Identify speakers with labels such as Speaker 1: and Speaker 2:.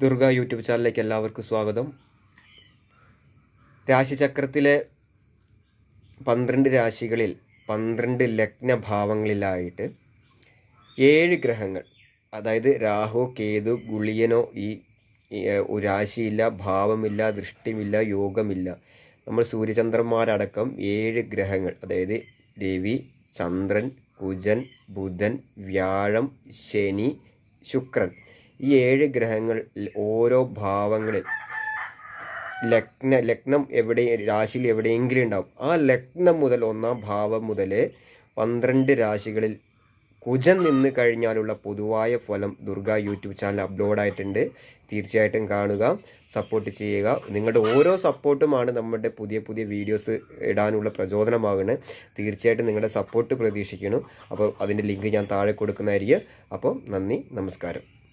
Speaker 1: Durga YouTube ചാനലിലേക്ക് എല്ലാവർക്കും സ്വാഗതം. രാശിചക്രത്തിലെ പന്ത്രണ്ട് രാശികളിൽ പന്ത്രണ്ട് ലഗ്നഭാവങ്ങളിലായിട്ട് ഏഴ് ഗ്രഹങ്ങൾ അതായത് രാഹു കേതു ഗുളിയനോ ഈ രാശിയില്ല ഭാവമില്ല ദൃഷ്ടിമില്ല യോഗമില്ല. നമ്മൾ സൂര്യചന്ദ്രന്മാരടക്കം ഏഴ് ഗ്രഹങ്ങൾ അതായത് രവി ചന്ദ്രൻ കുജൻ ബുധൻ വ്യാഴം ശനി ശുക്രൻ. ഈ ഏഴ് ഗ്രഹങ്ങൾ ഓരോ ഭാവങ്ങളിൽ ലഗ്ന ലഗ്നം എവിടെ രാശിയിൽ എവിടെയെങ്കിലും ഉണ്ടാവും. ആ ലഗ്നം മുതൽ ഒന്നാം ഭാവം മുതൽ പന്ത്രണ്ട് രാശികളിൽ കുജൻ നിന്ന് കഴിഞ്ഞാലുള്ള പൊതുവായ ഫലം ദുർഗ യൂട്യൂബ് ചാനൽ അപ്ലോഡ് ആയിട്ടുണ്ട്. തീർച്ചയായിട്ടും കാണുക സപ്പോർട്ട് ചെയ്യുക. നിങ്ങളുടെ ഓരോ സപ്പോർട്ടുമാണ് നമ്മുടെ പുതിയ പുതിയ വീഡിയോസ് ഇടാനുള്ള പ്രചോദനമാകുന്നത്. തീർച്ചയായിട്ടും നിങ്ങളുടെ സപ്പോർട്ട് പ്രതീക്ഷിക്കുന്നു. അപ്പോൾ അതിന്റെ ലിങ്ക് ഞാൻ താഴെ കൊടുക്കുന്നതായിരിക്കും. അപ്പോൾ നന്ദി നമസ്കാരം.